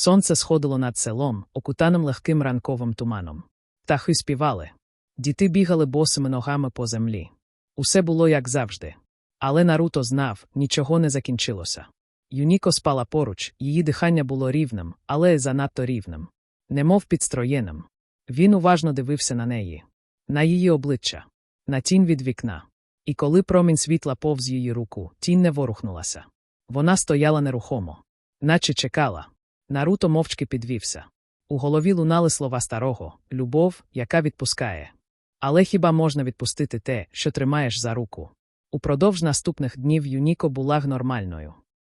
Сонце сходило над селом, окутаним легким ранковим туманом. Птахи співали. Діти бігали босими ногами по землі. Усе було як завжди. Але Наруто знав, нічого не закінчилося. Юніко спала поруч, її дихання було рівним, але занадто рівним, немов підстроєним. Він уважно дивився на неї, на її обличчя, на тінь від вікна. І коли промінь світла повз її руку, тінь не ворухнулася. Вона стояла нерухомо, наче чекала. Наруто мовчки підвівся. У голові лунали слова старого любов, яка відпускає. Але хіба можна відпустити те, що тримаєш за руку? Упродовж наступних днів Юніко була нормальною.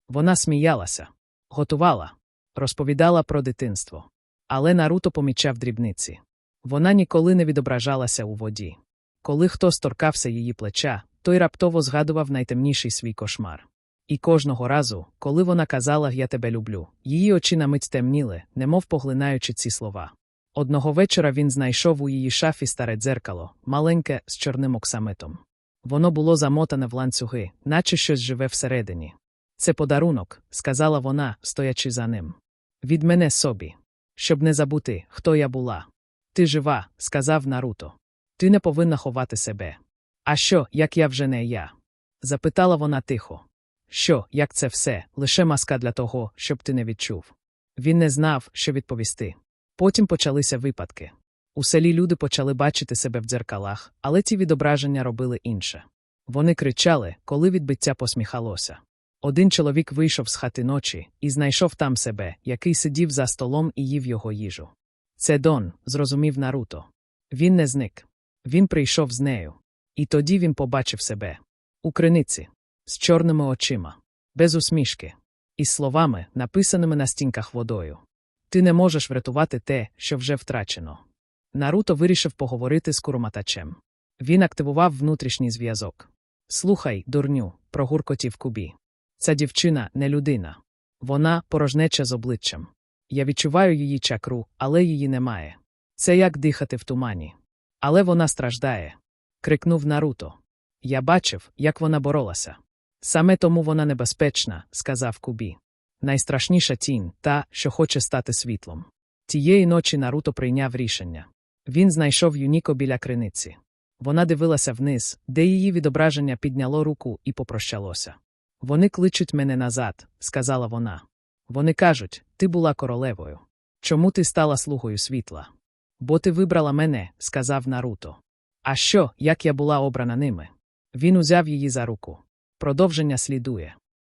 Вона сміялася, готувала, розповідала про дитинство. Але Наруто помічав дрібниці. Вона ніколи не відображалася у воді. Коли хтось торкався її плеча, той раптово згадував найтемніший свій кошмар. І кожного разу, коли вона казала Я тебе люблю, її очі на мить темніли, немов поглинаючи ці слова. Одного вечора він знайшов у її шафі старе дзеркало, маленьке, з чорним оксамитом. Воно було замотане в ланцюги, наче щось живе всередині. Це подарунок, сказала вона, стоячи за ним. Від мене собі. Щоб не забути, хто я була. Ти жива, сказав Наруто. Ти не повинна ховати себе. А що, як я вже не я? запитала вона тихо. Що, як це все, лише маска для того, щоб ти не відчув. Він не знав, що відповісти. Потім почалися випадки. У селі люди почали бачити себе в дзеркалах, але ці відображення робили інше. Вони кричали, коли відбиття посміхалося. Один чоловік вийшов з хати ночі і знайшов там себе, який сидів за столом і їв його їжу. Це Дон, зрозумів Наруто. Він не зник. Він прийшов з нею. І тоді він побачив себе у криниці, з чорними очима, без усмішки, із словами, написаними на стінках водою. Ти не можеш врятувати те, що вже втрачено. Наруто вирішив поговорити з куроматачем. Він активував внутрішній зв'язок. Слухай, дурню, прогуркотів кубі. Ця дівчина не людина. Вона порожнеча з обличчям. Я відчуваю її чакру, але її немає. Це як дихати в тумані. Але вона страждає. крикнув Наруто. Я бачив, як вона боролася. Саме тому вона небезпечна, сказав Кубі. Найстрашніша тінь та, що хоче стати світлом. Тієї ночі Наруто прийняв рішення. Він знайшов Юніко біля криниці. Вона дивилася вниз, де її відображення підняло руку і попрощалося. Вони кличуть мене назад, сказала вона. Вони кажуть, ти була королевою. Чому ти стала слугою світла? Бо ти вибрала мене, сказав Наруто. А що, як я була обрана ними? Він узяв її за руку. Продовження слідує.